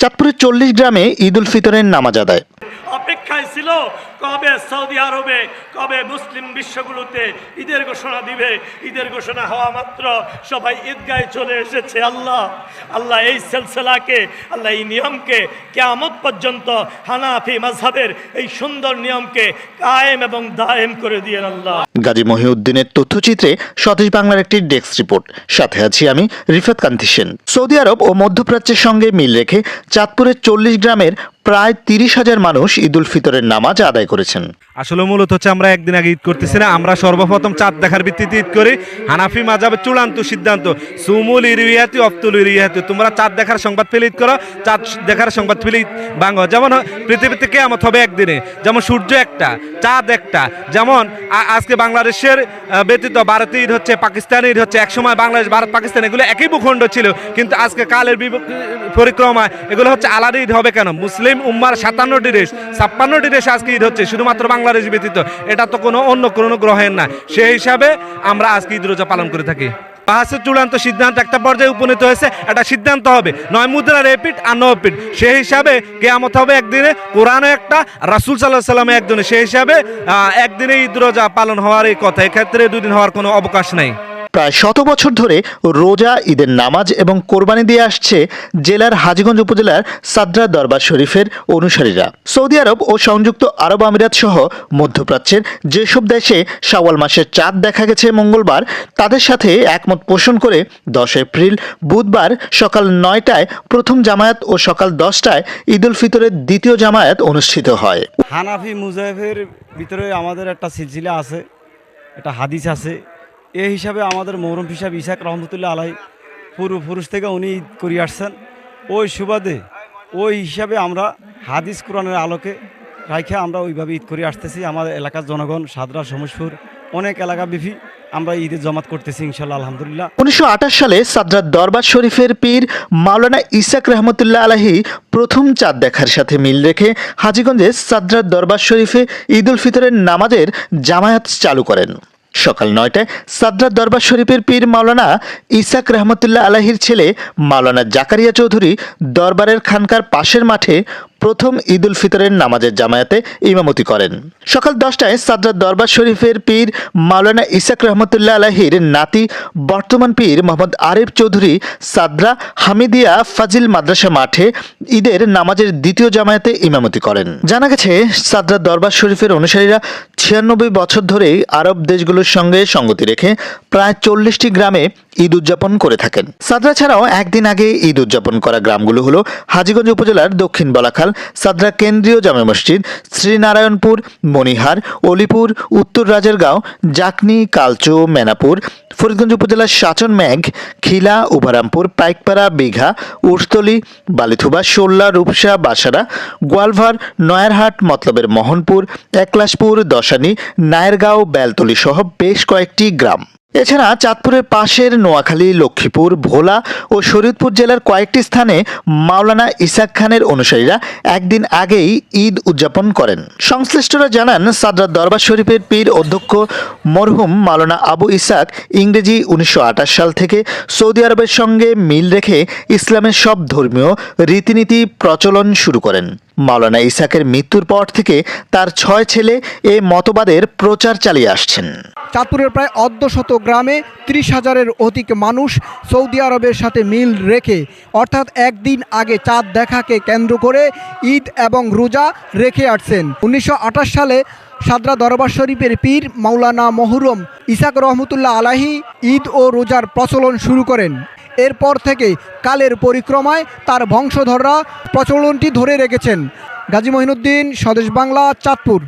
চাঁদপুরের চল্লিশ গ্রামে ঈদ উল ফিতরের নামাজ আদায়। অপেক্ষায় ছিল কবে সৌদি আরবে, কবে মুসলিম বিশ্বগুলোতে ঈদের ঘোষণা দিবে। ঈদের ঘোষণা হওয়া মাত্র সবাই ঈদগায় চলে এসেছে। আল্লাহ আল্লাহ এই সিলসিলাকে, আল্লাহ এই নিয়মকে কেয়ামত পর্যন্ত হানাফি মাঝহাবের এই সুন্দর নিয়মকে কায়েম এবং দায়েম করে দিয়েন আল্লাহ। গাজী মহিউদ্দিনের তথ্যচিত্রে স্বদেশ বাংলার একটি ডেস্ক রিপোর্ট। সাথে আছি আমি রিফাত কান্তি সেন। সৌদি আরব ও মধ্যপ্রাচ্যের সঙ্গে মিল রেখে চাঁদপুরের চল্লিশ গ্রামের প্রায় তিরিশ হাজার মানুষ ঈদ উল ফিতরের নামাজ আদায় করেছেন। আসলে মূলত হচ্ছে আমরা একদিন আগে ঈদ করতেছি না, আমরা সর্বপ্রথম চাঁদ দেখার ভিত্তিতে ঈদ করি। হানাফি মাজাবের চূড়ান্ত সিদ্ধান্ত। সুমুল ইরিয়াতি, অফতুল ইরিয়াতি। তোমরা চাঁদ দেখার সংবাদ পেলে ঈদ করো, চাঁদ দেখার সংবাদ পেলে ভাঙো। যেমন পৃথিবীতে কেয়ামত হবে একদিনে, যেমন সূর্য একটা, চাঁদ একটা, যেমন আজকে বাংলাদেশের ব্যতীত ভারতে ঈদ হচ্ছে, পাকিস্তানে ঈদ হচ্ছে, একসময় বাংলাদেশ, ভারত, পাকিস্তান, এগুলো একই ভূখণ্ড ছিল। কিন্তু আজকে কালের পরিক্রমায় এগুলো হচ্ছে আলাদা ঈদ হবে কেন? মুসলিম উম্মার সাতান্নটি দেশ, ছাপ্পান্নটি দেশ আজকে ঈদ হচ্ছে, শুধুমাত্র বাংলাদেশ ব্যতীত। এটা তো কোনো অন্য কোনো গ্রহের না। সেই হিসাবে আমরা আজকে ঈদ রোজা পালন করে থাকি। পাহাসের চূড়ান্ত সিদ্ধান্ত একটা পর্যায়ে উপনীত হয়েছে একটা সিদ্ধান্ত হবে। নয় মুদ্রা রেপিট আর নো পিট। সেই হিসাবে কেয়ামত হবে একদিনে, কোরআনে একটা, রাসুল সাল্লাহ সাল্লামে একদিনে সেই হিসাবে একদিনে ঈদ রোজা পালন হওয়ার এই কথা। এক্ষেত্রে দুদিন হওয়ার কোনো অবকাশ নেই। প্রায় শত বছর ধরে রোজা, ঈদের নামাজ এবং কোরবানি দিয়ে আসছে জেলার হাজীগঞ্জ উপজেলার সাদরা দরবার শরীফের অনুসারীরা। সৌদি আরব ও সংযুক্ত আরব আমিরাত সহ মধ্যপ্রাচ্যের যেসব দেশে শাওয়াল মাসের চাঁদ দেখা গেছে মঙ্গলবার, তাদের সাথে একমত পোষণ করে দশ এপ্রিল বুধবার সকাল নয়টায় প্রথম জামায়াত ও সকাল দশটায় ঈদ উল ফিতরের দ্বিতীয় জামায়াত অনুষ্ঠিত হয়। হানাফি ভিতরে আমাদের একটা সিলসিলা আছে, একটা হাদিস আছে। এই হিসাবে আমাদের মৌরম হিসাব ইসাক রহমতুল্লাহ আলাই পূর্বপুরুষ থেকে উনি ঈদ করে আসছেন। ওই সুবাদে, ওই হিসাবে আমরা হাদিস কোরআনের আলোকে রাইখে আমরা ওইভাবে ঈদ করে আসতেছি। আমাদের এলাকার জনগণ, সাদরা, সমসপুর, অনেক এলাকা বিফি আমরা ঈদের জমাত করতেছি ইনশাল্লাহ আলহামদুলিল্লাহ। উনিশশো আঠাশ সালে সাদরাত দরবার শরীফের পীর মাওলানা ইসাক রহমতুল্লাহ আলাহি প্রথম চাঁদ দেখার সাথে মিল রেখে হাজীগঞ্জে সাদরাত দরবার শরীফে ঈদ উল ফিতরের নামাজের জামায়াত চালু করেন। সকাল নয়টায় সাদ্রার দরবার শরীফের পীর মাওলানা ইসাক রহমতুল্লাহ আলাহির ছেলে মাওলানা জাকারিয়া চৌধুরী দরবারের খানকার পাশের মাঠে প্রথম ঈদ উল ফিতরের নামাজের জামায়াতে ইমামতি করেন। সকাল দশটায় সাদরাত দরবার শরীফের পীর মাওলানা ইসাক রহমতুল্লাহ আলাহির নাতি, বর্তমান পীর মোহাম্মদ আরিফ চৌধুরী, সাদরা হামিদিয়া ফাজিল মাদ্রাসা মাঠে ঈদের নামাজের দ্বিতীয় জামায়াতে ইমামতি করেন। জানা গেছে সাদরাত দরবার শরীফের অনুসারীরা ছিয়ানব্বই বছর ধরেই আরব দেশগুলোর সঙ্গে সঙ্গতি রেখে প্রায় চল্লিশটি গ্রামে ঈদ উদযাপন করে থাকেন। সাদরা ছাড়াও একদিন আগে ঈদ উদযাপন করা গ্রামগুলো হলো হাজীগঞ্জ উপজেলার দক্ষিণ বলাখাল সাদরা কেন্দ্রীয় জামে মসজিদ, শ্রীনারায়ণপুর মণিহার অলিপুর, উত্তর রাজারগাঁও, জাকনি, কালচো, মেনাপুর, ফরিদগঞ্জ উপজেলার সাচন ম্যাঘ খিলা, উভারামপুর, পাইকপাড়া, বিঘা, উর্তলি, বালিথুবা সোল্লা রূপসা, বাসারা, গোয়ালভার, নয়ারহাট, মতলবের মোহনপুর একলাশপুর দশানী, নায়েরগাঁও বেলতলি সহ বেশ কয়েকটি গ্রাম। এছাড়া চাঁদপুরের পাশের নোয়াখালী, লক্ষ্মীপুর, ভোলা ও শরীয়তপুর জেলার কয়েকটি স্থানে মাওলানা ইসাক খানের অনুসারীরা একদিন আগেই ঈদ উদযাপন করেন। সংশ্লিষ্টরা জানান, সাদরাত দরবার শরীফের পীর অধ্যক্ষ মরহুম মাওলানা আবু ইসাক ইংরেজি উনিশশো আটাশ সাল থেকে সৌদি আরবের সঙ্গে মিল রেখে ইসলামের সব ধর্মীয় রীতিনীতি প্রচলন শুরু করেন। মাওলানা ইসাকের মৃত্যুর পর থেকে তার ছয় ছেলে এ মতবাদের প্রচার চালিয়ে আসছেন। চাঁদপুরের প্রায় অর্ধশত গ্রামে ত্রিশ হাজারের অধিক মানুষ সৌদি আরবের সাথে মিল রেখে, অর্থাৎ একদিন আগে চাঁদ দেখাকে কেন্দ্র করে ঈদ এবং রোজা রেখে আসছেন। উনিশশো আঠাশ সালে সাদরা দরবার শরীফের পীর মাওলানা মহুরম ইসাক রহমতুল্লাহ আলাহি ঈদ ও রোজার প্রচলন শুরু করেন। এরপর থেকে কালের পরিক্রমায় তার বংশধররা প্রচলনটি ধরে রেখেছেন। গাজী মহিনুদ্দিন স্বদেশ বাংলা চাঁদপুর।